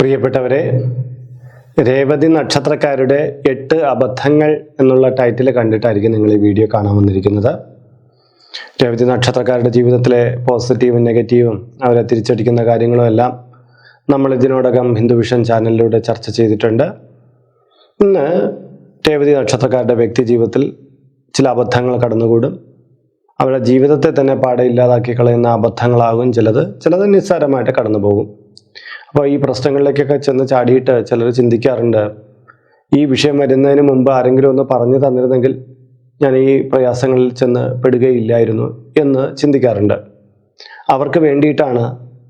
പ്രിയപ്പെട്ടവരെ രേവതി നക്ഷത്രക്കാരുടെ എട്ട് അബദ്ധങ്ങൾ എന്നുള്ള ടൈറ്റിൽ കണ്ടിട്ടായിരിക്കും നിങ്ങൾ ഈ വീഡിയോ കാണാൻ വന്നിരിക്കുന്നത്. രേവതി നക്ഷത്രക്കാരുടെ ജീവിതത്തിലെ പോസിറ്റീവും നെഗറ്റീവും അവരെ തിരിച്ചടിക്കുന്ന കാര്യങ്ങളും എല്ലാം നമ്മൾ ഇതിനോടകം ഹിന്ദു വിഷൻ ചാനലിലൂടെ ചർച്ച ചെയ്തിട്ടുണ്ട്. ഇന്ന് രേവതി നക്ഷത്രക്കാരുടെ വ്യക്തി ജീവിതത്തിൽ ചില അബദ്ധങ്ങൾ കടന്നുകൂടും. അവരുടെ ജീവിതത്തെ തന്നെ പാടെ ഇല്ലാതാക്കി കളയുന്ന അബദ്ധങ്ങളാകും ചിലത്. ചിലത് നിസ്സാരമായിട്ട് കടന്നു പോകും അപ്പോൾ ഈ പ്രശ്നങ്ങളിലേക്കൊക്കെ ചെന്ന് ചാടിയിട്ട് ചിലർ ചിന്തിക്കാറുണ്ട്. ഈ വിഷയം വരുന്നതിന് മുമ്പ് ആരെങ്കിലും ഒന്ന് പറഞ്ഞു തന്നിരുന്നെങ്കിൽ ഞാൻ ഈ പ്രയാസങ്ങളിൽ ചെന്ന് പെടുകയില്ലായിരുന്നു എന്ന് ചിന്തിക്കാറുണ്ട്. അവർക്ക് വേണ്ടിയിട്ടാണ്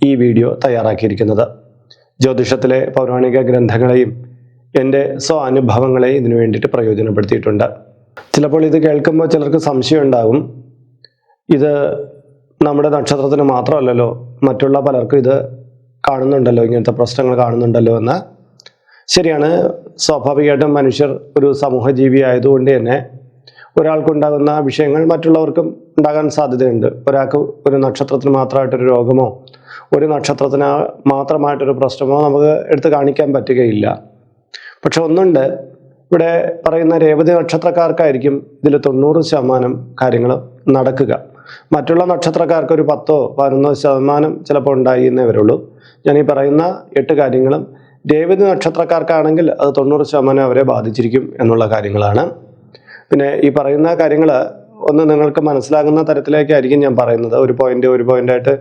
ഈ വീഡിയോ തയ്യാറാക്കിയിരിക്കുന്നത്. ജ്യോതിഷത്തിലെ പൗരാണിക ഗ്രന്ഥങ്ങളെയും എന്റെ സ്വ അനുഭവങ്ങളെയും ഇതിനു വേണ്ടിയിട്ട് പ്രയോജനപ്പെടുത്തിയിട്ടുണ്ട്. ചിലപ്പോൾ ഇത് കേൾക്കുമ്പോൾ ചിലർക്ക് സംശയം ഉണ്ടാകും ഇത് നമ്മുടെ നക്ഷത്രത്തിന് മാത്രമല്ലല്ലോ മറ്റുള്ള പലർക്കും ഇത് കാണുന്നുണ്ടല്ലോ ഇങ്ങനത്തെ പ്രശ്നങ്ങൾ കാണുന്നുണ്ടല്ലോ എന്ന്. ശരിയാണ് സ്വാഭാവികമായിട്ടും മനുഷ്യർ ഒരു സമൂഹ ജീവി ആയതുകൊണ്ട് തന്നെ ഒരാൾക്കുണ്ടാകുന്ന വിഷയങ്ങൾ മറ്റുള്ളവർക്കും ഉണ്ടാകാൻ സാധ്യതയുണ്ട്. ഒരാൾക്ക് ഒരു നക്ഷത്രത്തിന് മാത്രമായിട്ടൊരു രോഗമോ ഒരു നക്ഷത്രത്തിന് മാത്രമായിട്ടൊരു പ്രശ്നമോ നമുക്ക് എടുത്ത് കാണിക്കാൻ പറ്റുകയില്ല. പക്ഷെ ഒന്നുണ്ട് ഇവിടെ പറയുന്ന രേവതി നക്ഷത്രക്കാർക്കായിരിക്കും ഇതിൽ തൊണ്ണൂറ് ശതമാനം കാര്യങ്ങൾ നടക്കുക. മറ്റുള്ള നക്ഷത്രക്കാർക്ക് ഒരു പത്തോ പതിനൊന്നോ ശതമാനം ചിലപ്പോൾ ഉണ്ടായി എന്നേ വരുള്ളൂ. ഞാൻ ഈ പറയുന്ന എട്ട് കാര്യങ്ങളും രേവതി നക്ഷത്രക്കാർക്കാണെങ്കിൽ അത് തൊണ്ണൂറ് ശതമാനം അവരെ ബാധിച്ചിരിക്കും എന്നുള്ള കാര്യങ്ങളാണ്. പിന്നെ ഈ പറയുന്ന കാര്യങ്ങൾ ഒന്ന് നിങ്ങൾക്ക് മനസ്സിലാകുന്ന തരത്തിലേക്കായിരിക്കും ഞാൻ പറയുന്നത്. ഒരു പോയിന്റ് ഒരു പോയിന്റായിട്ട്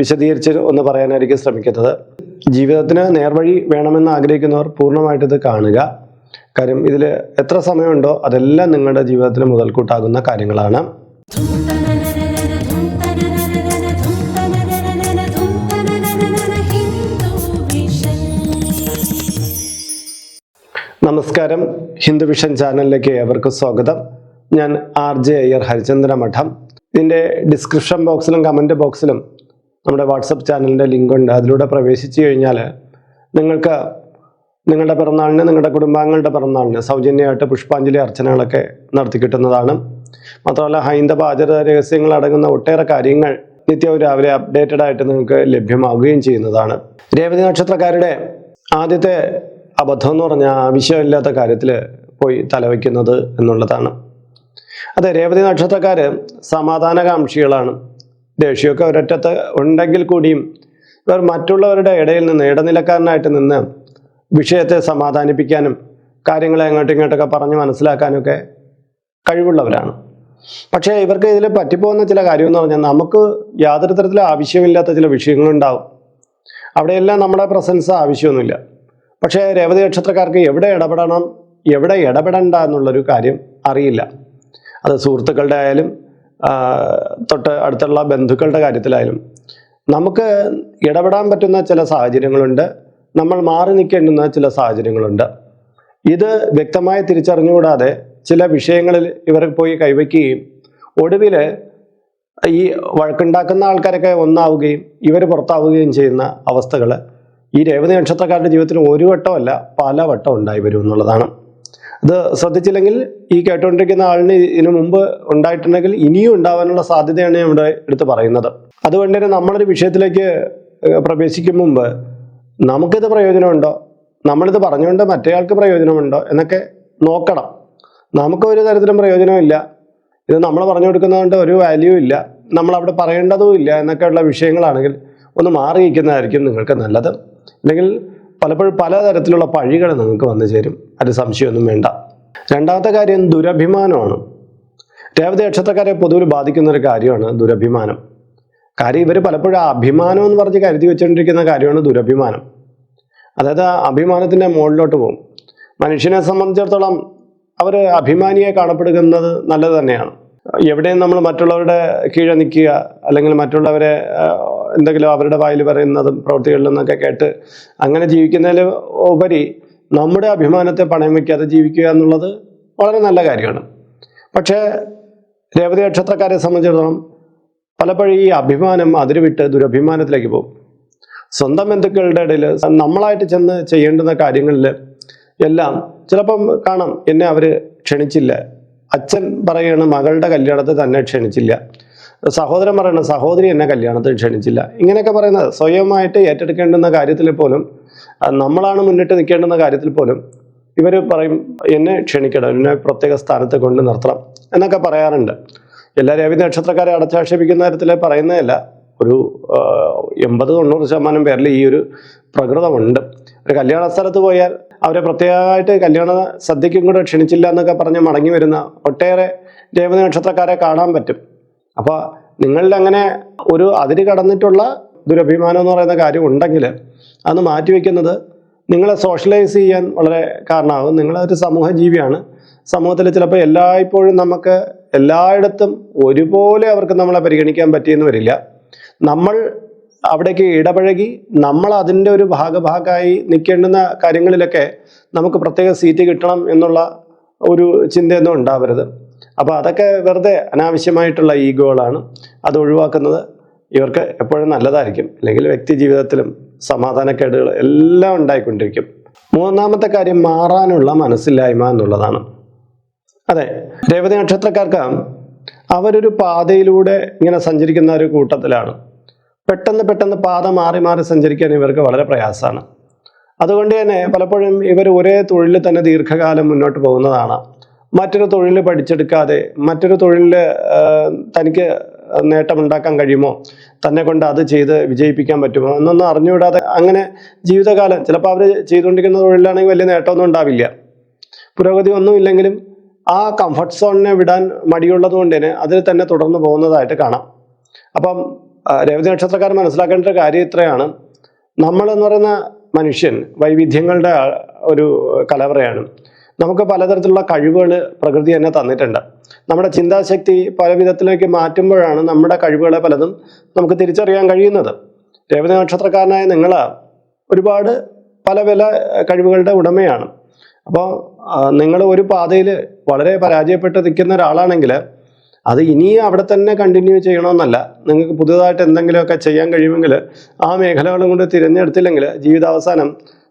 വിശദീകരിച്ച് ഒന്ന് പറയാനായിരിക്കും ശ്രമിക്കുന്നത്. ജീവിതത്തിന് നേർവഴി വേണമെന്ന് ആഗ്രഹിക്കുന്നവർ പൂർണമായിട്ട് ഇത് കാണുക. കാര്യം ഇതിൽ എത്ര സമയമുണ്ടോ അതെല്ലാം നിങ്ങളുടെ ജീവിതത്തിന് മുതൽക്കൂട്ടാകുന്ന കാര്യങ്ങളാണ്. നമസ്കാരം. ഹിന്ദുവിഷൻ ചാനലിലേക്ക് ഏവർക്കും സ്വാഗതം. ഞാൻ ആർ ജെ അയ്യർ ഹരിചന്ദ്ര മഠം. ഇതിന്റെ ഡിസ്ക്രിപ്ഷൻ ബോക്സിലും കമന്റ് ബോക്സിലും നമ്മുടെ വാട്സപ്പ് ചാനലിന്റെ ലിങ്ക് ഉണ്ട്. അതിലൂടെ പ്രവേശിച്ചു കഴിഞ്ഞാൽ നിങ്ങൾക്ക് നിങ്ങളുടെ പിറന്നാളിന് നിങ്ങളുടെ കുടുംബാംഗങ്ങളുടെ പിറന്നാളിന് സൗജന്യമായിട്ട് പുഷ്പാഞ്ജലി അർച്ചനകളൊക്കെ നടത്തി കിട്ടുന്നതാണ്. മാത്രമല്ല ഹൈന്ദവ ആചാര രഹസ്യങ്ങൾ അടങ്ങുന്ന ഒട്ടേറെ കാര്യങ്ങൾ നിത്യവും രാവിലെ അപ്ഡേറ്റഡ് ആയിട്ട് നിങ്ങൾക്ക് ലഭ്യമാവുകയും ചെയ്യുന്നതാണ്. രേവതി നക്ഷത്രക്കാരുടെ ആദ്യത്തെ അബദ്ധം എന്ന് പറഞ്ഞാൽ ആവശ്യമില്ലാത്ത കാര്യത്തിൽ പോയി തലവയ്ക്കുന്നത് എന്നുള്ളതാണ്. അതെ രേവതി നക്ഷത്രക്കാർ സമാധാനകാംക്ഷികളാണ്. ദേഷ്യമൊക്കെ ഒരറ്റത്ത് ഉണ്ടെങ്കിൽ കൂടിയും ഇവർ മറ്റുള്ളവരുടെ ഇടയിൽ നിന്ന് ഇടനിലക്കാരനായിട്ട് നിന്ന് വിഷയത്തെ സമാധാനിപ്പിക്കാനും കാര്യങ്ങളെ അങ്ങോട്ടും ഇങ്ങോട്ടൊക്കെ പറഞ്ഞ് മനസ്സിലാക്കാനൊക്കെ കഴിവുള്ളവരാണ്. പക്ഷേ ഇവർക്ക് ഇതിൽ പറ്റിപ്പോകുന്ന ചില കാര്യമെന്ന് പറഞ്ഞാൽ നമുക്ക് യാതൊരു തരത്തിലും ആവശ്യമില്ലാത്ത ചില വിഷയങ്ങളുണ്ടാവും. അവിടെയെല്ലാം നമ്മുടെ പ്രസൻസ് ആവശ്യമൊന്നുമില്ല. പക്ഷേ രേവതി നക്ഷത്രക്കാർക്ക് എവിടെ ഇടപെടണം എവിടെ ഇടപെടണ്ട എന്നുള്ളൊരു കാര്യം അറിയില്ല. അത് സുഹൃത്തുക്കളുടെ ആയാലും തൊട്ട് അടുത്തുള്ള ബന്ധുക്കളുടെ കാര്യത്തിലായാലും. നമുക്ക് ഇടപെടാൻ പറ്റുന്ന ചില സാഹചര്യങ്ങളുണ്ട്. നമ്മൾ മാറി നിൽക്കേണ്ടുന്ന ചില സാഹചര്യങ്ങളുണ്ട്. ഇത് വ്യക്തമായി തിരിച്ചറിഞ്ഞുകൂടാതെ ചില വിഷയങ്ങളിൽ ഇവർ പോയി കൈവയ്ക്കുകയും ഒടുവിൽ ഈ വഴക്കുണ്ടാക്കുന്ന ആൾക്കാരൊക്കെ ഒന്നാവുകയും ഇവർ പുറത്താവുകയും ചെയ്യുന്ന അവസ്ഥകൾ ഈ രേവതി നക്ഷത്രക്കാരുടെ ജീവിതത്തിൽ ഒരു വട്ടമല്ല പല വട്ടം ഉണ്ടായി വരും എന്നുള്ളതാണ്. അത് ശ്രദ്ധിച്ചില്ലെങ്കിൽ ഈ കേട്ടുകൊണ്ടിരിക്കുന്ന ആളിന് ഇതിനു മുമ്പ് ഉണ്ടായിട്ടുണ്ടെങ്കിൽ ഇനിയും ഉണ്ടാവാനുള്ള സാധ്യതയാണ് ഞാൻ ഇവിടെ എടുത്ത് പറയുന്നത്. അതുകൊണ്ട് തന്നെ നമ്മളൊരു വിഷയത്തിലേക്ക് പ്രവേശിക്കും മുമ്പ് നമുക്കിത് പ്രയോജനമുണ്ടോ? നമ്മളിത് പറഞ്ഞുകൊണ്ട് മറ്റേയാൾക്ക് പ്രയോജനമുണ്ടോ എന്നൊക്കെ നോക്കണം. നമുക്ക് ഒരു തരത്തിലും പ്രയോജനമില്ല. ഇത് നമ്മൾ പറഞ്ഞു കൊടുക്കുന്നതുകൊണ്ട് ഒരു വാല്യൂ ഇല്ല. നമ്മൾ അവിടെ പറയേണ്ടതും ഇല്ല എന്നൊക്കെയുള്ള വിഷയങ്ങളാണെങ്കിൽ ഒന്ന് മാറിയിരിക്കുന്നതായിരിക്കും നിങ്ങൾക്ക് നല്ലത്. അല്ലെങ്കിൽ പലപ്പോഴും പലതരത്തിലുള്ള പഴികൾ നിങ്ങൾക്ക് വന്നു ചേരും. അത് സംശയമൊന്നും വേണ്ട. രണ്ടാമത്തെ കാര്യം ദുരഭിമാനമാണ്. രേവതി നക്ഷത്രക്കാരെ പൊതുവിൽ ബാധിക്കുന്ന ഒരു കാര്യമാണ് ദുരഭിമാനം. കാര്യം ഇവർ പലപ്പോഴും അഭിമാനം എന്ന് പറഞ്ഞ് കരുതി വെച്ചുകൊണ്ടിരിക്കുന്ന കാര്യമാണ് ദുരഭിമാനം. അതായത് അഭിമാനത്തിന്റെ മുകളിലോട്ട് പോകും. മനുഷ്യനെ സംബന്ധിച്ചിടത്തോളം അവർ അഭിമാനിയെ കാണപ്പെടുന്നത് നല്ലത് തന്നെയാണ്. എവിടെയും നമ്മൾ മറ്റുള്ളവരുടെ കീഴെ നിൽക്കുക അല്ലെങ്കിൽ മറ്റുള്ളവരെ എന്തെങ്കിലും അവരുടെ വായിൽ പറയുന്നതും പ്രവൃത്തികളിൽ നിന്നൊക്കെ കേട്ട് അങ്ങനെ ജീവിക്കുന്നതിൽ ഉപരി നമ്മുടെ അഭിമാനത്തെ പണയം വയ്ക്കാതെ ജീവിക്കുക എന്നുള്ളത് വളരെ നല്ല കാര്യമാണ്. പക്ഷേ രേവതി നക്ഷത്രക്കാരെ സംബന്ധിച്ചിടത്തോളം പലപ്പോഴും ഈ അഭിമാനം അതിരുവിട്ട് ദുരഭിമാനത്തിലേക്ക് പോകും. സ്വന്തം ബന്ധുക്കളുടെ ഇടയിൽ നമ്മളായിട്ട് ചെന്ന് ചെയ്യേണ്ടുന്ന കാര്യങ്ങളിൽ എല്ലാം ചിലപ്പം കാണാം എന്നെ അവർ ക്ഷണിച്ചില്ല. അച്ഛൻ പറയാണ് മകളുടെ കല്യാണത്തെ തന്നെ ക്ഷണിച്ചില്ല. സഹോദരൻ പറയണം സഹോദരി എന്നെ കല്യാണത്തിന് ക്ഷണിച്ചില്ല. ഇങ്ങനെയൊക്കെ പറയുന്നത് സ്വയമായിട്ട് ഏറ്റെടുക്കേണ്ടുന്ന കാര്യത്തിൽ പോലും നമ്മളാണ് മുന്നിട്ട് നിൽക്കേണ്ടുന്ന കാര്യത്തിൽ പോലും ഇവർ പറയും എന്നെ ക്ഷണിക്കണം എന്നെ പ്രത്യേക സ്ഥാനത്ത് കൊണ്ട് നിർത്തണം എന്നൊക്കെ പറയാറുണ്ട്. എല്ലാ രവി നക്ഷത്രക്കാരെ അടച്ചാക്ഷേപിക്കുന്ന കാര്യത്തിൽ പറയുന്നതല്ല ഒരു എൺപത് തൊണ്ണൂറ് ശതമാനം പേരിൽ ഈ ഒരു പ്രകൃതമുണ്ട്. ഒരു കല്യാണ സ്ഥലത്ത് പോയാൽ അവരെ പ്രത്യേകമായിട്ട് കല്യാണ സദ്യക്കും കൂടെ ക്ഷണിച്ചില്ല എന്നൊക്കെ പറഞ്ഞ് മടങ്ങി വരുന്ന ഒട്ടേറെ ദേവത നക്ഷത്രക്കാരെ കാണാൻ പറ്റും. അപ്പോൾ നിങ്ങളുടെ അങ്ങനെ ഒരു അതിര് കടന്നിട്ടുള്ള ദുരഭിമാനം എന്ന് പറയുന്ന കാര്യം ഉണ്ടെങ്കിൽ അത് മാറ്റിവെക്കുന്നത് നിങ്ങളെ സോഷ്യലൈസ് ചെയ്യാൻ വളരെ കാരണമാകും. നിങ്ങളൊരു സമൂഹ ജീവിയാണ്. സമൂഹത്തിൽ ചിലപ്പോൾ എല്ലായ്പ്പോഴും നമുക്ക് എല്ലായിടത്തും ഒരുപോലെ അവർക്ക് നമ്മളെ പരിഗണിക്കാൻ പറ്റിയെന്ന് വരില്ല. നമ്മൾ അവിടേക്ക് ഇടപഴകി നമ്മൾ അതിന്റെ ഒരു ഭാഗഭാഗമായി നിൽക്കേണ്ടുന്ന കാര്യങ്ങളിലൊക്കെ നമുക്ക് പ്രത്യേക സീറ്റ് കിട്ടണം എന്നുള്ള ഒരു ചിന്തയൊന്നും ഉണ്ടാവരുത്. അപ്പോൾ അതൊക്കെ വെറുതെ അനാവശ്യമായിട്ടുള്ള ഈഗോകളാണ് അത് ഒഴിവാക്കുന്നത്. ഇവർക്ക് എപ്പോഴും നല്ലതായിരിക്കും. അല്ലെങ്കിൽ വ്യക്തി ജീവിതത്തിലും സമാധാനക്കേടുകൾ എല്ലാം ഉണ്ടായിക്കൊണ്ടിരിക്കും. മൂന്നാമത്തെ കാര്യം മാറാനുള്ള മനസ്സില്ലായ്മ എന്നുള്ളതാണ്. അതെ രേവതി നക്ഷത്രക്കാർക്ക് അവരൊരു പാതയിലൂടെ ഇങ്ങനെ സഞ്ചരിക്കുന്ന ഒരു കൂട്ടത്തിലാണ്. പെട്ടെന്ന് പെട്ടെന്ന് പാത മാറി മാറി സഞ്ചരിക്കാൻ ഇവർക്ക് വളരെ പ്രയാസമാണ്. അതുകൊണ്ട് തന്നെ പലപ്പോഴും ഇവർ ഒരേ തൊഴിലിൽ തന്നെ ദീർഘകാലം മുന്നോട്ട് പോകുന്നതാണ്. മറ്റൊരു തൊഴിൽ പഠിച്ചെടുക്കാതെ മറ്റൊരു തൊഴിലിൽ തനിക്ക് നേട്ടമുണ്ടാക്കാൻ കഴിയുമോ? തന്നെ കൊണ്ട് അത് ചെയ്ത് വിജയിപ്പിക്കാൻ പറ്റുമോ? എന്നൊന്നും അറിഞ്ഞുവിടാതെ അങ്ങനെ ജീവിതകാലം ചിലപ്പോൾ അവർ ചെയ്തുകൊണ്ടിരിക്കുന്ന തൊഴിലാണെങ്കിൽ വലിയ നേട്ടമൊന്നും ഉണ്ടാവില്ല. പുരോഗതി ഒന്നും ഇല്ലെങ്കിലും ആ കംഫർട്ട് സോണിനെ വിടാൻ മടിയുള്ളത് കൊണ്ട് തന്നെ അതിൽ തന്നെ തുടർന്ന് പോകുന്നതായിട്ട് കാണാം. അപ്പം രേവതി നക്ഷത്രക്കാർ മനസ്സിലാക്കേണ്ട ഒരു കാര്യം ഇത്രയാണ്. നമ്മളെന്ന് പറയുന്ന മനുഷ്യൻ വൈവിധ്യങ്ങളുടെ ഒരു കലവറയാണ്. നമുക്ക് പലതരത്തിലുള്ള കഴിവുകൾ പ്രകൃതി തന്നെ തന്നിട്ടുണ്ട്. നമ്മുടെ ചിന്താശക്തി പല വിധത്തിലേക്ക് മാറ്റുമ്പോഴാണ് നമ്മുടെ കഴിവുകളെ പലതും നമുക്ക് തിരിച്ചറിയാൻ കഴിയുന്നത്. രേവതി നക്ഷത്രക്കാരനായ നിങ്ങൾ ഒരുപാട് പല പല കഴിവുകളുടെ ഉടമയാണ്. അപ്പോൾ നിങ്ങൾ ഒരു പാതയിൽ വളരെ പരാജയപ്പെട്ട് നിൽക്കുന്ന ഒരാളാണെങ്കിൽ അത് ഇനിയും അവിടെ തന്നെ കണ്ടിന്യൂ ചെയ്യണമെന്നല്ല. നിങ്ങൾക്ക് പുതുതായിട്ട് എന്തെങ്കിലുമൊക്കെ ചെയ്യാൻ കഴിയുമെങ്കിൽ ആ മേഖലകളും കൊണ്ട് തിരഞ്ഞെടുത്തില്ലെങ്കിൽ ജീവിതാവസാനം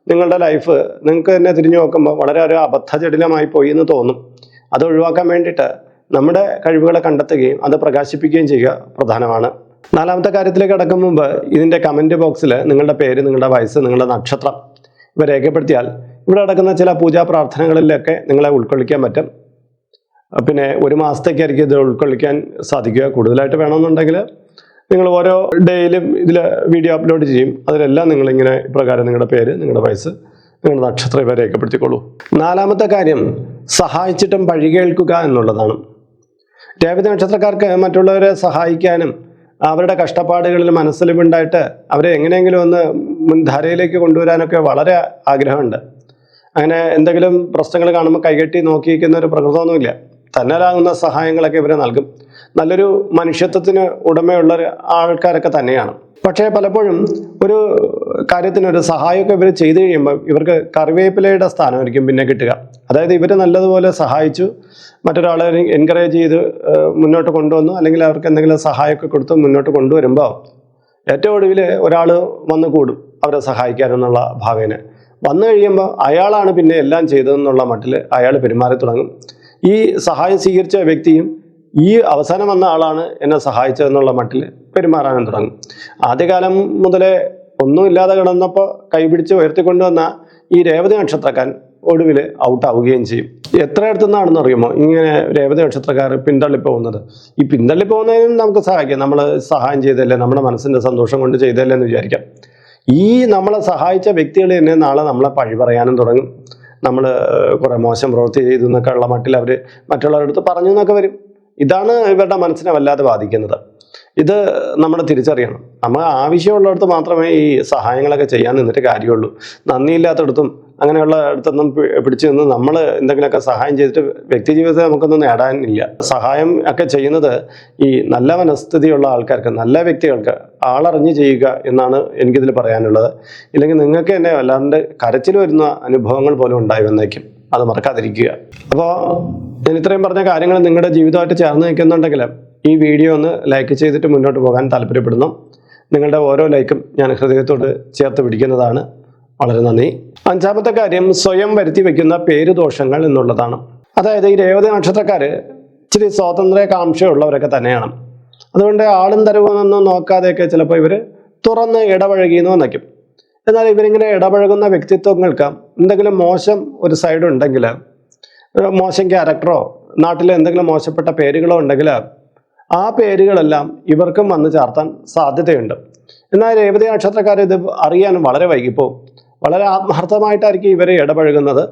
നിങ്ങളുടെ ലൈഫ് നിങ്ങൾക്ക് തന്നെ തിരിഞ്ഞു നോക്കുമ്പോൾ വളരെ ഒരു അബദ്ധജടിലമായി പോയി എന്ന് തോന്നും. അത് ഒഴിവാക്കാൻ വേണ്ടിയിട്ട് നമ്മുടെ കഴിവുകളെ കണ്ടെത്തുകയും അത് പ്രകാശിപ്പിക്കുകയും ചെയ്യുക പ്രധാനമാണ്. നാലാമത്തെ കാര്യത്തിലേക്ക് കടക്കും മുമ്പ് ഇതിന്റെ കമന്റ് ബോക്സിൽ നിങ്ങളുടെ പേര് നിങ്ങളുടെ വയസ്സ് നിങ്ങളുടെ നക്ഷത്രം ഇവ രേഖപ്പെടുത്തിയാൽ ഇവിടെ നടക്കുന്ന ചില പൂജാ പ്രാർത്ഥനകളിലൊക്കെ നിങ്ങളെ ഉൾക്കൊള്ളിക്കാൻ പറ്റും. പിന്നെ ഒരു മാസത്തേക്കായിരിക്കും ഇത് ഉൾക്കൊള്ളിക്കാൻ സാധിക്കുക. കൂടുതലായിട്ട് വേണമെന്നുണ്ടെങ്കിൽ നിങ്ങൾ ഓരോ ഡേയിലും ഇതിൽ വീഡിയോ അപ്ലോഡ് ചെയ്യും. അതിലെല്ലാം നിങ്ങളിങ്ങനെ ഇപ്രകാരം നിങ്ങളുടെ പേര് നിങ്ങളുടെ വയസ്സ് നിങ്ങളുടെ നക്ഷത്രം ഇവ രേഖപ്പെടുത്തിക്കോളൂ. നാലാമത്തെ കാര്യം സഹായിച്ചിട്ടും പഴി കേൾക്കുക എന്നുള്ളതാണ്. രേവതി നക്ഷത്രക്കാർക്ക് മറ്റുള്ളവരെ സഹായിക്കാനും അവരുടെ കഷ്ടപ്പാടുകളിൽ മനസ്സിലുമുണ്ടായിട്ട് അവരെ എങ്ങനെയെങ്കിലും ഒന്ന് മുൻധാരയിലേക്ക് കൊണ്ടുവരാനൊക്കെ വളരെ ആഗ്രഹമുണ്ട്. അങ്ങനെ എന്തെങ്കിലും പ്രശ്നങ്ങൾ കാണുമ്പോൾ കൈകെട്ടി നോക്കിയിരിക്കുന്ന ഒരു പ്രകൃതമൊന്നുമില്ല. തന്നാലാകുന്ന സഹായങ്ങളൊക്കെ ഇവരെ നൽകും. നല്ലൊരു മനുഷ്യത്വത്തിന് ഉടമയുള്ള ആൾക്കാരൊക്കെ തന്നെയാണ്. പക്ഷേ പലപ്പോഴും ഒരു കാര്യത്തിന് ഒരു സഹായമൊക്കെ ഇവർ ചെയ്തു കഴിയുമ്പോൾ ഇവർക്ക് കറിവേപ്പിലയുടെ സ്ഥാനമായിരിക്കും പിന്നെ കിട്ടുക. അതായത് ഇവർ നല്ലതുപോലെ സഹായിച്ചു മറ്റൊരാളെ എൻകറേജ് ചെയ്ത് മുന്നോട്ട് കൊണ്ടുവന്നു അല്ലെങ്കിൽ അവർക്ക് എന്തെങ്കിലും സഹായമൊക്കെ കൊടുത്ത് മുന്നോട്ട് കൊണ്ടുവരുമ്പോൾ ഏറ്റവും ഒടുവിൽ ഒരാൾ വന്ന് കൂടും അവരെ സഹായിക്കാനെന്നുള്ള ഭാവേന. വന്നു കഴിയുമ്പോൾ അയാളാണ് പിന്നെ എല്ലാം ചെയ്തതെന്നുള്ള മട്ടിൽ അയാൾ പെരുമാറി തുടങ്ങും. ഈ സഹായം സ്വീകരിച്ച വ്യക്തിയും ഈ അവസാനം വന്ന ആളാണ് എന്നെ സഹായിച്ചതെന്നുള്ള മട്ടിൽ പെരുമാറാനും തുടങ്ങും. ആദ്യകാലം മുതലേ ഒന്നുമില്ലാതെ കിടന്നപ്പോൾ കൈപിടിച്ച് ഉയർത്തിക്കൊണ്ടുവന്ന ഈ രേവതി നക്ഷത്രക്കാരൻ ഒടുവിൽ ഔട്ടാവുകയും ചെയ്യും. എത്ര അടുത്തുനിന്നാണെന്ന് അറിയുമോ? ഇങ്ങനെ രേവതി നക്ഷത്രക്കാർ പിന്തള്ളി പോകുന്നത് ഈ പിന്തള്ളി പോകുന്നതിനും നമുക്ക് സഹായിക്കാം. നമ്മൾ സഹായം ചെയ്തല്ലേ നമ്മുടെ മനസ്സിന്റെ സന്തോഷം കൊണ്ട് ചെയ്തല്ലേ എന്ന് വിചാരിക്കാം. ഈ നമ്മളെ സഹായിച്ച വ്യക്തികൾ തന്നെ നാളെ നമ്മളെ പഴി പറയാനും തുടങ്ങും. നമ്മൾ കുറേ മോശം പ്രവൃത്തി ചെയ്തു എന്നൊക്കെ ഉള്ള മട്ടിൽ അവർ മറ്റുള്ളവരുടെ അടുത്ത് പറഞ്ഞു എന്നൊക്കെ വരും. ഇതാണ് ഇവരുടെ മനസ്സിനെ വല്ലാതെ ബാധിക്കുന്നത്. ഇത് നമ്മൾ തിരിച്ചറിയണം. നമ്മൾ ആവശ്യമുള്ളിടത്ത് മാത്രമേ ഈ സഹായങ്ങളൊക്കെ ചെയ്യാൻ നിന്നിട്ട് കാര്യമുള്ളൂ. നന്ദിയില്ലാത്തടത്തും അങ്ങനെയുള്ള അടുത്തൊന്നും പിടിച്ചു നിന്ന് നമ്മൾ എന്തെങ്കിലുമൊക്കെ സഹായം ചെയ്തിട്ട് വ്യക്തി ജീവിതത്തെ നമുക്കൊന്നും നേടാനില്ല. സഹായം ഒക്കെ ചെയ്യുന്നത് ഈ നല്ല മനസ്ഥിതിയുള്ള ആൾക്കാർക്ക് നല്ല വ്യക്തികൾക്ക് ആളറിഞ്ഞ് ചെയ്യുക എന്നാണ് എനിക്കിതിൽ പറയാനുള്ളത്. ഇല്ലെങ്കിൽ നിങ്ങൾക്ക് തന്നെ വല്ലാണ്ട് കരച്ചിൽ വരുന്ന അനുഭവങ്ങൾ പോലും ഉണ്ടായി വന്നേക്കും. അത് മറക്കാതിരിക്കുക. അപ്പോൾ ഞാൻ ഇത്രയും പറഞ്ഞ കാര്യങ്ങൾ നിങ്ങളുടെ ജീവിതമായിട്ട് ചേർന്ന് നിൽക്കുന്നുണ്ടെങ്കിൽ ഈ വീഡിയോ ഒന്ന് ലൈക്ക് ചെയ്തിട്ട് മുന്നോട്ട് പോകാൻ താല്പര്യപ്പെടുന്നു. നിങ്ങളുടെ ഓരോ ലൈക്കും ഞാൻ ഹൃദയത്തോട് ചേർത്ത് പിടിക്കുന്നതാണ്. വളരെ നന്ദി. അഞ്ചാമത്തെ കാര്യം സ്വയം വരുത്തി വയ്ക്കുന്ന പേരുദോഷങ്ങൾ എന്നുള്ളതാണ്. അതായത് ഈ രേവതി നക്ഷത്രക്കാർ ഇച്ചിരി സ്വാതന്ത്ര്യ കാംക്ഷയുള്ളവരൊക്കെ തന്നെയാണ്. അതുകൊണ്ട് ആളും തരവുമെന്നൊന്നും നോക്കാതെയൊക്കെ ചിലപ്പോൾ ഇവർ തുറന്ന് ഇടപഴകിയെന്ന് വന്നേക്കും. എന്നാൽ ഇവരിങ്ങനെ ഇടപഴകുന്ന വ്യക്തിത്വങ്ങൾക്ക് എന്തെങ്കിലും മോശം ഒരു സൈഡ് ഉണ്ടെങ്കിൽ മോശം ക്യാരക്ടറോ നാട്ടിലെ എന്തെങ്കിലും മോശപ്പെട്ട പേരുകളോ ഉണ്ടെങ്കിൽ ആ പേരുകളെല്ലാം ഇവർക്കും വന്ന് ചാർത്താൻ സാധ്യതയുണ്ട്. എന്നാൽ രേവതി നക്ഷത്രക്കാർ ഇത് അറിയാൻ വളരെ വൈകിപ്പോ. വളരെ ആത്മാർത്ഥമായിട്ടായിരിക്കും ഇവരെ ഇടപഴകുന്നത്.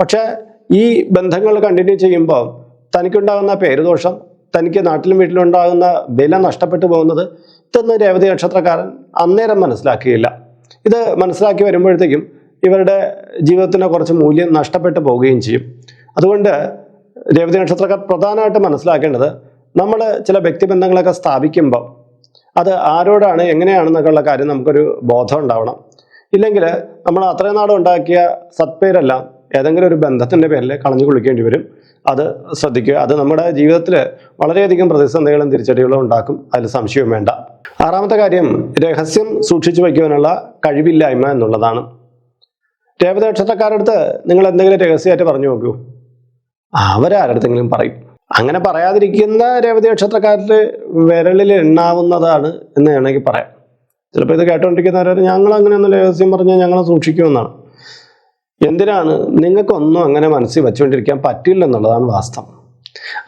പക്ഷേ ഈ ബന്ധങ്ങൾ കണ്ടിന്യൂ ചെയ്യുമ്പോൾ തനിക്കുണ്ടാകുന്ന പേരുദോഷം തനിക്ക് നാട്ടിലും വീട്ടിലുണ്ടാകുന്ന വില നഷ്ടപ്പെട്ടു പോകുന്നത് ഇതൊന്നും രേവതി നക്ഷത്രക്കാരൻ അന്നേരം മനസ്സിലാക്കിയില്ല. ഇത് മനസ്സിലാക്കി വരുമ്പോഴത്തേക്കും ഇവരുടെ ജീവിതത്തിന് കുറച്ച് മൂല്യം നഷ്ടപ്പെട്ടു പോവുകയും ചെയ്യും. അതുകൊണ്ട് രേവതി നക്ഷത്രക്കാർ പ്രധാനമായിട്ട് മനസ്സിലാക്കേണ്ടത് നമ്മൾ ചില വ്യക്തിബന്ധങ്ങളൊക്കെ സ്ഥാപിക്കുമ്പോൾ അത് ആരോടാണ് എങ്ങനെയാണെന്നൊക്കെയുള്ള കാര്യം നമുക്കൊരു ബോധം ഉണ്ടാവണം. ഇല്ലെങ്കിൽ നമ്മൾ അത്രയും നാളും ഉണ്ടാക്കിയ സത്പേരെല്ലാം ഏതെങ്കിലും ഒരു ബന്ധത്തിന്റെ പേരിൽ കളഞ്ഞു കുളിക്കേണ്ടി വരും. അത് ശ്രദ്ധിക്കുക. അത് നമ്മുടെ ജീവിതത്തിൽ വളരെയധികം പ്രതിസന്ധികളും തിരിച്ചടികളും ഉണ്ടാക്കും. അതിൽ സംശയവും വേണ്ട. ആറാമത്തെ കാര്യം രഹസ്യം സൂക്ഷിച്ചു വയ്ക്കുവാനുള്ള കഴിവില്ലായ്മ എന്നുള്ളതാണ്. രേവത നക്ഷത്രക്കാരുടെ അടുത്ത് നിങ്ങൾ എന്തെങ്കിലും രഹസ്യമായിട്ട് പറഞ്ഞു നോക്കൂ. അവരാരടുത്തെങ്കിലും പറയും. അങ്ങനെ പറയാതിരിക്കുന്ന രേവതി നക്ഷത്രക്കാരുടെ വിരലിൽ എണ്ണാവുന്നതാണ് എന്ന് വേണമെങ്കിൽ പറയാം. ചിലപ്പോൾ ഇത് കേട്ടോണ്ടിരിക്കുന്നവർ ഞങ്ങൾ അങ്ങനെയൊന്നും രഹസ്യം പറഞ്ഞാൽ ഞങ്ങളെ സൂക്ഷിക്കുമെന്നാണ്. എന്തിനാണ്? നിങ്ങൾക്കൊന്നും അങ്ങനെ മനസ്സിൽ വെച്ചുകൊണ്ടിരിക്കാൻ പറ്റില്ല എന്നുള്ളതാണ് വാസ്തവം.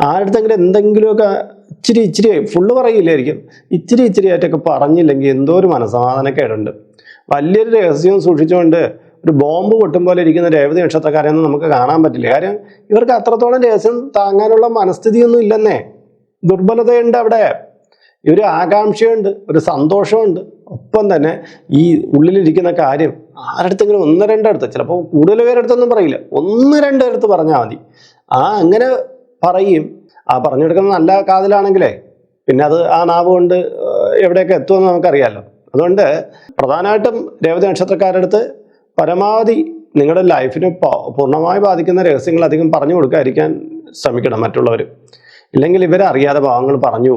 ആരുടെങ്കിലും എന്തെങ്കിലുമൊക്കെ ഇച്ചിരി ഇച്ചിരി ഫുള്ള് പറയില്ലായിരിക്കും. ഇച്ചിരി ഇച്ചിരി ആയിട്ടൊക്കെ പറഞ്ഞില്ലെങ്കിൽ എന്തോ ഒരു മനസമാധാനക്കേടുണ്ട് വലിയൊരു രഹസ്യം സൂക്ഷിച്ചുകൊണ്ട് ഒരു ബോംബ് പൊട്ടും പോലെ ഇരിക്കുന്ന രേവതി നക്ഷത്രക്കാരെയൊന്നും നമുക്ക് കാണാൻ പറ്റില്ല. കാര്യം ഇവർക്ക് അത്രത്തോളം രഹസ്യം താങ്ങാനുള്ള മനസ്ഥിതിയൊന്നും ഇല്ലെന്നേ. ദുർബലതയുണ്ട് അവിടെ. ഒരു ആകാംക്ഷയുണ്ട് ഒരു സന്തോഷമുണ്ട്. ഒപ്പം തന്നെ ഈ ഉള്ളിലിരിക്കുന്ന കാര്യം ആരടുത്തെങ്കിലും ഒന്ന് രണ്ടടുത്ത് ചിലപ്പോൾ കൂടുതൽ പേരെടുത്തൊന്നും പറയില്ല. ഒന്ന് രണ്ടടുത്ത് പറഞ്ഞാൽ മതി. ആ അങ്ങനെ പറയും. ആ പറഞ്ഞെടുക്കുന്ന നല്ല കാതിലാണെങ്കിലേ പിന്നെ അത് ആ നാവ് കൊണ്ട് എവിടെയൊക്കെ എത്തുമെന്ന് നമുക്കറിയാമല്ലോ അതുകൊണ്ട് പ്രധാനമായിട്ടും രേവതി നക്ഷത്രക്കാരുടെ അടുത്ത് പരമാവധി നിങ്ങളുടെ ലൈഫിനെ പൂർണമായി ബാധിക്കുന്ന രഹസ്യങ്ങൾ അധികം പറഞ്ഞു കൊടുക്കാതിരിക്കാൻ ശ്രമിക്കണം മറ്റുള്ളവർ. ഇല്ലെങ്കിൽ ഇവരറിയാതെ ഭാവങ്ങൾ പറഞ്ഞു.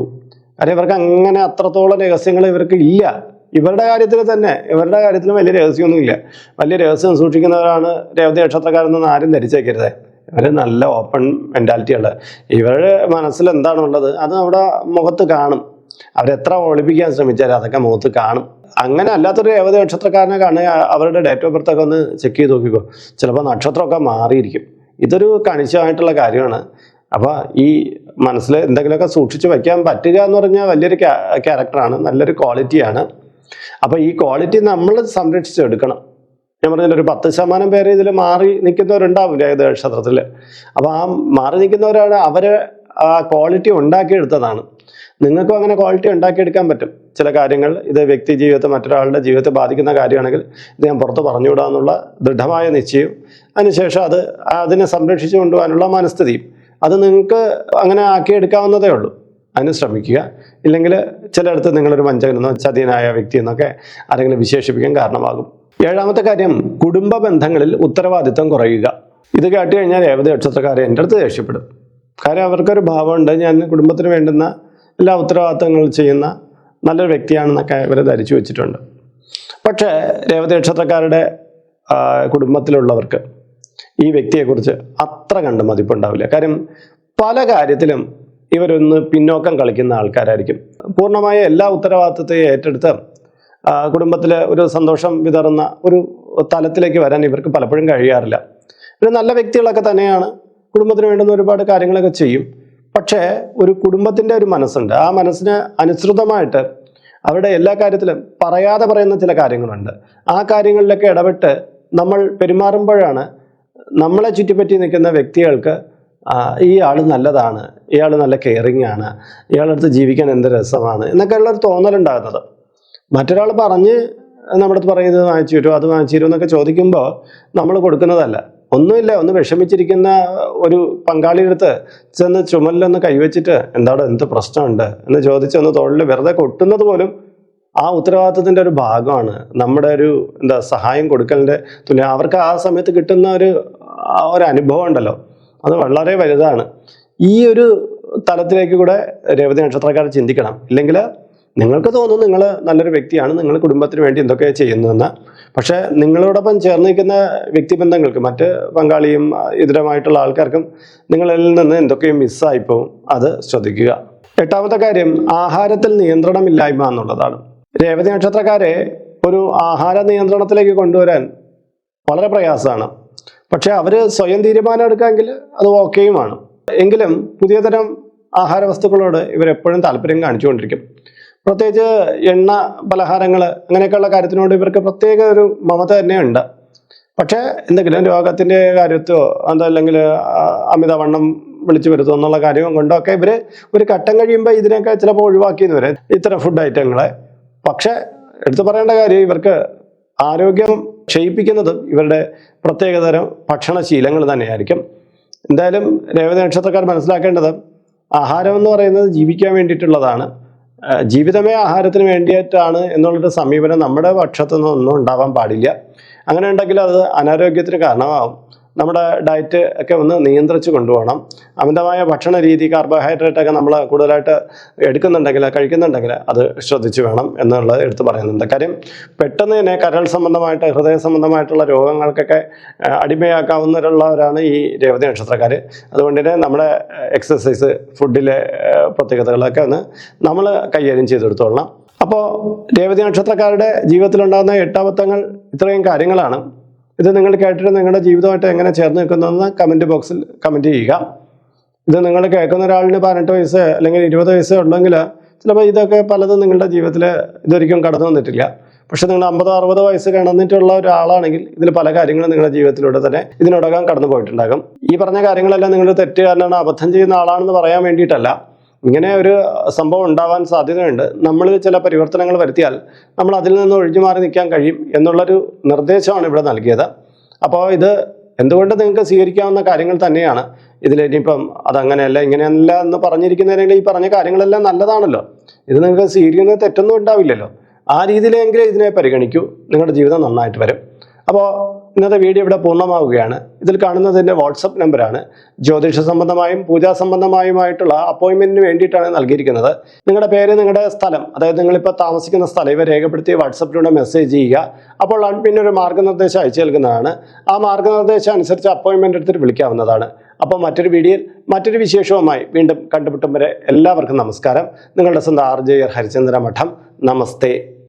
കാര്യം ഇവർക്ക് അങ്ങനെ അത്രത്തോളം രഹസ്യങ്ങൾ ഇവർക്ക് ഇല്ല. ഇവരുടെ കാര്യത്തിൽ തന്നെ ഇവരുടെ കാര്യത്തിലും വലിയ രഹസ്യമൊന്നും ഇല്ല വലിയ രഹസ്യം സൂക്ഷിക്കുന്നവരാണ് രേവതി നക്ഷത്രക്കാരെന്നൊന്നും ആരും ധരിച്ചേക്കരുത്. ഇവർ നല്ല ഓപ്പൺ മെന്റാലിറ്റിയുള്ള ഇവരുടെ മനസ്സിൽ എന്താണുള്ളത് അത് അവിടെ മുഖത്ത് കാണും. അവരെത്ര ഒളിപ്പിക്കാൻ ശ്രമിച്ചാലും അതൊക്കെ മുഖത്ത് കാണും. അങ്ങനെ അല്ലാത്തൊരു രേവതി നക്ഷത്രക്കാരനെ കാണുക അവരുടെ ഡേറ്റ് ഓഫ് ബർത്ത് ഒക്കെ ഒന്ന് ചെക്ക് ചെയ്ത് നോക്കിക്കോ. ചിലപ്പോൾ നക്ഷത്രമൊക്കെ മാറിയിരിക്കും. ഇതൊരു കണിശമായിട്ടുള്ള കാര്യമാണ്. അപ്പോൾ ഈ മനസ്സിൽ എന്തെങ്കിലുമൊക്കെ സൂക്ഷിച്ച് വയ്ക്കാൻ പറ്റുക എന്ന് പറഞ്ഞാൽ വലിയൊരു ക്യാരക്ടറാണ് നല്ലൊരു ക്വാളിറ്റിയാണ് അപ്പോൾ ഈ ക്വാളിറ്റി നമ്മൾ സംരക്ഷിച്ചെടുക്കണം ഞാൻ പറഞ്ഞില്ല ഒരു പത്ത് ശതമാനം പേര് ഇതിൽ മാറി നിൽക്കുന്നവരുണ്ടാവും ഏത് നക്ഷത്രത്തിൽ. അപ്പോൾ ആ മാറി നിൽക്കുന്നവരാണ് അവർ ആ ക്വാളിറ്റി ഉണ്ടാക്കിയെടുത്തതാണ്. നിങ്ങൾക്കും അങ്ങനെ ക്വാളിറ്റി ഉണ്ടാക്കിയെടുക്കാൻ പറ്റും. ചില കാര്യങ്ങൾ ഇത് വ്യക്തി ജീവിതത്തെ മറ്റൊരാളുടെ ജീവിതത്തെ ബാധിക്കുന്ന കാര്യമാണെങ്കിൽ ഇത് ഞാൻ പുറത്ത് പറഞ്ഞുവിടുക എന്നുള്ള ദൃഢമായ നിശ്ചയം. അതിനുശേഷം അത് അതിനെ സംരക്ഷിച്ചു കൊണ്ടുപോകാനുള്ള മനസ്ഥിതിയും അത് നിങ്ങൾക്ക് അങ്ങനെ ആക്കിയെടുക്കാവുന്നതേ ഉള്ളൂ. അതിന് ശ്രമിക്കുക. ഇല്ലെങ്കിൽ ചിലയിടത്ത് നിങ്ങളൊരു വഞ്ചകനെന്നോ ചതിയനായ വ്യക്തി എന്നൊക്കെ ആരെങ്കിലും വിശേഷിപ്പിക്കാൻ കാരണമാകും. ഏഴാമത്തെ കാര്യം കുടുംബ ബന്ധങ്ങളിൽ ഉത്തരവാദിത്വം കുറയുക. ഇത് കേട്ട് കഴിഞ്ഞാൽ നക്ഷത്രക്കാരെ എന്റെ അടുത്ത് ദേഷ്യപ്പെടും. കാര്യം അവർക്കൊരു ഭാവമുണ്ട്. ഞാൻ കുടുംബത്തിന് വേണ്ടുന്ന എല്ലാ ഉത്തരവാദിത്തങ്ങളും ചെയ്യുന്ന നല്ലൊരു വ്യക്തിയാണെന്നൊക്കെ ഇവർ ധരിച്ചു വെച്ചിട്ടുണ്ട്. പക്ഷേ രേവതി നക്ഷത്രക്കാരുടെ കുടുംബത്തിലുള്ളവർക്ക് ഈ വ്യക്തിയെക്കുറിച്ച് അത്ര കണ്ട് മതിപ്പുണ്ടാവില്ല. കാര്യം പല കാര്യത്തിലും ഇവരൊന്ന് പിന്നോക്കം കളിക്കുന്ന ആൾക്കാരായിരിക്കും. പൂർണമായ എല്ലാ ഉത്തരവാദിത്തത്തെയും ഏറ്റെടുത്ത് കുടുംബത്തിലെ ഒരു സന്തോഷം വിതറുന്ന ഒരു തലത്തിലേക്ക് വരാൻ ഇവർക്ക് പലപ്പോഴും കഴിയാറില്ല. ഇവർ നല്ല വ്യക്തികളൊക്കെ തന്നെയാണ്. കുടുംബത്തിന് വേണ്ടുന്ന ഒരുപാട് കാര്യങ്ങളൊക്കെ ചെയ്യും. പക്ഷേ ഒരു കുടുംബത്തിന്റെ ഒരു മനസ്സുണ്ട്. ആ മനസ്സിന് അനുസൃതമായിട്ട് അവരുടെ എല്ലാ കാര്യത്തിലും പറയാതെ പറയുന്ന ചില കാര്യങ്ങളുണ്ട്. ആ കാര്യങ്ങളിലൊക്കെ ഇടപെട്ട് നമ്മൾ പെരുമാറുമ്പോഴാണ് നമ്മളെ ചുറ്റിപ്പറ്റി നിൽക്കുന്ന വ്യക്തികൾക്ക് ഈ ആൾ നല്ലതാണ് ഇയാൾ നല്ല കെയറിങ് ആണ് ഇയാളുടെ അടുത്ത് ജീവിക്കാൻ എന്ത് രസമാണ് എന്നൊക്കെയുള്ള ഒരു തോന്നലുണ്ടാകുന്നത് മറ്റൊരാൾ പറഞ്ഞ് നമ്മുടെ അടുത്ത് പറയുന്നത് വാങ്ങിച്ചു തരുമോ അത് വാങ്ങിച്ചു തരുമോ എന്നൊക്കെ ചോദിക്കുമ്പോൾ നമ്മൾ കൊടുക്കുന്നതല്ല. ഒന്നുമില്ല ഒന്ന് വിഷമിച്ചിരിക്കുന്ന ഒരു പങ്കാളിയുടെ അടുത്ത് ചെന്ന് ചുമലിലൊന്ന് കൈവച്ചിട്ട് എന്താണ് എന്ത് പ്രശ്നമുണ്ട് എന്ന് ചോദിച്ച് ഒന്ന് തൊഴിൽ വെറുതെ കൊട്ടുന്നത് പോലും ആ ഉത്തരവാദിത്തത്തിന്റെ ഒരു ഭാഗമാണ്. നമ്മുടെ ഒരു എന്താ സഹായം കൊടുക്കലിന്റെ തുല്യം. അവർക്ക് ആ സമയത്ത് കിട്ടുന്ന ഒരു ഒരു അനുഭവം ഉണ്ടല്ലോ. അത് വളരെ വലുതാണ്. ഈ ഒരു തലത്തിലേക്ക് കൂടെ രേവതി നക്ഷത്രക്കാർ ചിന്തിക്കണം. ഇല്ലെങ്കിൽ നിങ്ങൾക്ക് തോന്നുന്നു നിങ്ങൾ നല്ലൊരു വ്യക്തിയാണ് നിങ്ങൾ കുടുംബത്തിന് വേണ്ടി എന്തൊക്കെ ചെയ്യുന്നതെന്ന്. പക്ഷേ നിങ്ങളോടൊപ്പം ചേർന്ന് നിൽക്കുന്ന വ്യക്തിബന്ധങ്ങൾക്ക് മറ്റ് പങ്കാളിയും ഇതരമായിട്ടുള്ള ആൾക്കാർക്കും നിങ്ങളിൽ നിന്ന് എന്തൊക്കെയും മിസ്സായിപ്പോവും അത് ശ്രദ്ധിക്കുക. എട്ടാമത്തെ കാര്യം ആഹാരത്തിൽ നിയന്ത്രണമില്ലായ്മ എന്നുള്ളതാണ്. രേവതി നക്ഷത്രക്കാരെ ഒരു ആഹാര നിയന്ത്രണത്തിലേക്ക് കൊണ്ടുവരാൻ വളരെ പ്രയാസമാണ്. പക്ഷേ അവർ സ്വയം തീരുമാനം എടുക്കാമെങ്കിൽ അത് ഓക്കെയുമാണ്. എങ്കിലും പുതിയ തരം ആഹാര വസ്തുക്കളോട് ഇവരെപ്പോഴും താല്പര്യം കാണിച്ചുകൊണ്ടിരിക്കും. പ്രത്യേകിച്ച് എണ്ണ പലഹാരങ്ങൾ അങ്ങനെയൊക്കെയുള്ള കാര്യത്തിനോട് ഇവർക്ക് പ്രത്യേക ഒരു മമത തന്നെയുണ്ട്. പക്ഷേ എന്തെങ്കിലും രോഗത്തിന്റെ കാര്യത്തോ അതല്ലെങ്കിൽ അമിതവണ്ണം വിളിച്ചു വരുത്തോ എന്നുള്ള കാര്യം കൊണ്ടൊക്കെ ഇവർ ഒരു ഘട്ടം കഴിയുമ്പോൾ ഇതിനൊക്കെ ചിലപ്പോൾ ഒഴിവാക്കിയെന്ന് വരെ. ഇത്തരം ഫുഡ് ഐറ്റങ്ങളെ പക്ഷേ എടുത്തു പറയേണ്ട കാര്യം ഇവർക്ക് ആരോഗ്യം ക്ഷയിപ്പിക്കുന്നത് ഇവരുടെ പ്രത്യേകതരം ഭക്ഷണശീലങ്ങൾ തന്നെയായിരിക്കും. എന്തായാലും രേവതി നക്ഷത്രക്കാർ മനസ്സിലാക്കേണ്ടത് ആഹാരം എന്ന് പറയുന്നത് ജീവിക്കാൻ വേണ്ടിയിട്ടുള്ളതാണ്. ജീവിതമേ ആഹാരത്തിന് വേണ്ടിയിട്ടാണ് എന്നുള്ളൊരു സമീപനം നമ്മുടെ പക്ഷത്തു നിന്നൊന്നും ഉണ്ടാവാൻ പാടില്ല. അങ്ങനെ ഉണ്ടെങ്കിൽ അത് അനാരോഗ്യത്തിന് കാരണമാവും. നമ്മുടെ ഡയറ്റ് ഒക്കെ ഒന്ന് നിയന്ത്രിച്ച് കൊണ്ടുപോകണം. അമിതമായ ഭക്ഷണ രീതി കാർബോഹൈഡ്രേറ്റ് ഒക്കെ നമ്മൾ കൂടുതലായിട്ട് എടുക്കുന്നുണ്ടെങ്കിൽ കഴിക്കുന്നുണ്ടെങ്കിൽ അത് ശ്രദ്ധിച്ചു വേണം എന്നുള്ളത് എടുത്തു പറയുന്നുണ്ട്. കാര്യം പെട്ടെന്ന് തന്നെ കരൾ സംബന്ധമായിട്ട് ഹൃദയ സംബന്ധമായിട്ടുള്ള രോഗങ്ങൾക്കൊക്കെ അടിമയാക്കാവുന്നവരുള്ളവരാണ് ഈ രേവതി നക്ഷത്രക്കാർ അതുകൊണ്ട് തന്നെ നമ്മുടെ എക്സസൈസ് ഫുഡിലെ പ്രത്യേകതകളൊക്കെ ഒന്ന് നമ്മൾ കൈകാര്യം ചെയ്തെടുത്തോളണം. അപ്പോൾ രേവതി നക്ഷത്രക്കാരുടെ ജീവിതത്തിലുണ്ടാകുന്ന എട്ടാപത്തങ്ങൾ ഇത്രയും കാര്യങ്ങളാണ്. ഇത് നിങ്ങൾ കേട്ടിട്ട് നിങ്ങളുടെ ജീവിതമായിട്ട് എങ്ങനെ ചേർന്ന് നിൽക്കുന്നതെന്ന് കമന്റ് ബോക്സിൽ കമന്റ് ചെയ്യുക. ഇത് നിങ്ങൾ കേൾക്കുന്ന ഒരാളിന് പതിനെട്ട് വയസ്സ് അല്ലെങ്കിൽ ഇരുപത് വയസ്സ് ഉണ്ടെങ്കിൽ ചിലപ്പോൾ ഇതൊക്കെ പലതും നിങ്ങളുടെ ജീവിതത്തിൽ ഇതൊരിക്കും കടന്നു വന്നിട്ടില്ല. പക്ഷെ നിങ്ങൾ അമ്പതോ അറുപതോ വയസ്സ് കടന്നിട്ടുള്ള ഒരാളാണെങ്കിൽ ഇതിൽ പല കാര്യങ്ങളും നിങ്ങളുടെ ജീവിതത്തിലൂടെ തന്നെ ഇതിനോടകം കടന്നു പോയിട്ടുണ്ടാകും. ഈ പറഞ്ഞ കാര്യങ്ങളെല്ലാം നിങ്ങൾ തെറ്റുകാരനാണ് അബദ്ധം ചെയ്യുന്ന ആളാണെന്ന് പറയാൻ വേണ്ടിയിട്ടല്ല. ഇങ്ങനെ ഒരു സംഭവം ഉണ്ടാവാൻ സാധ്യതയുണ്ട്. നമ്മൾ ചില പരിവർത്തനങ്ങൾ വരുത്തിയാൽ നമ്മൾ അതിൽ നിന്ന് ഒഴിഞ്ഞു മാറി നിൽക്കാൻ കഴിയും എന്നുള്ളൊരു നിർദ്ദേശമാണ് ഇവിടെ നൽകിയത്. അപ്പോൾ ഇത് എന്തുകൊണ്ട് നിങ്ങൾക്ക് സ്വീകരിക്കാവുന്ന കാര്യങ്ങൾ തന്നെയാണ്. ഇതിൽ ഇനിയിപ്പം അതങ്ങനെയല്ല ഇങ്ങനെയല്ല എന്ന് പറഞ്ഞിരിക്കുന്നതിനെങ്കിൽ ഈ പറഞ്ഞ കാര്യങ്ങളെല്ലാം നല്ലതാണല്ലോ. ഇത് നിങ്ങൾക്ക് സ്വീകരിക്കുന്നത് തെറ്റൊന്നും ഉണ്ടാവില്ലല്ലോ. ആ രീതിയിലെങ്കിലും ഇതിനെ പരിഗണിക്കൂ. നിങ്ങളുടെ ജീവിതം നന്നായിട്ട് വരും. അപ്പോൾ ഇന്നത്തെ വീഡിയോ ഇവിടെ പൂർണമാവുകയാണ്. ഇതിൽ കാണുന്നത് എന്റെ വാട്സപ്പ് നമ്പറാണ്. ജ്യോതിഷ സംബന്ധമായും പൂജാ സംബന്ധമായുമായിട്ടുള്ള അപ്പോയിൻമെന്റിന് വേണ്ടിയിട്ടാണ് നൽകിയിരിക്കുന്നത്. നിങ്ങളുടെ പേര് നിങ്ങളുടെ സ്ഥലം അതായത് നിങ്ങളിപ്പോൾ താമസിക്കുന്ന സ്ഥലം ഇവ രേഖപ്പെടുത്തി വാട്സപ്പിലൂടെ മെസ്സേജ് ചെയ്യുക. അപ്പോൾ പിന്നെ ഒരു മാർഗനിർദ്ദേശം അയച്ചു നൽകുന്നതാണ്. ആ മാർഗനിർദ്ദേശം അനുസരിച്ച് അപ്പോയിൻമെന്റ് എടുത്തിട്ട് വിളിക്കാവുന്നതാണ്. അപ്പോൾ മറ്റൊരു വീഡിയോയിൽ മറ്റൊരു വിശേഷവുമായി വീണ്ടും കണ്ടുമുട്ടും വരെ എല്ലാവർക്കും നമസ്കാരം. നിങ്ങളുടെ സ്വന്തം ആർ ജെ ഹരിചന്ദ്ര മഠം നമസ്തേ.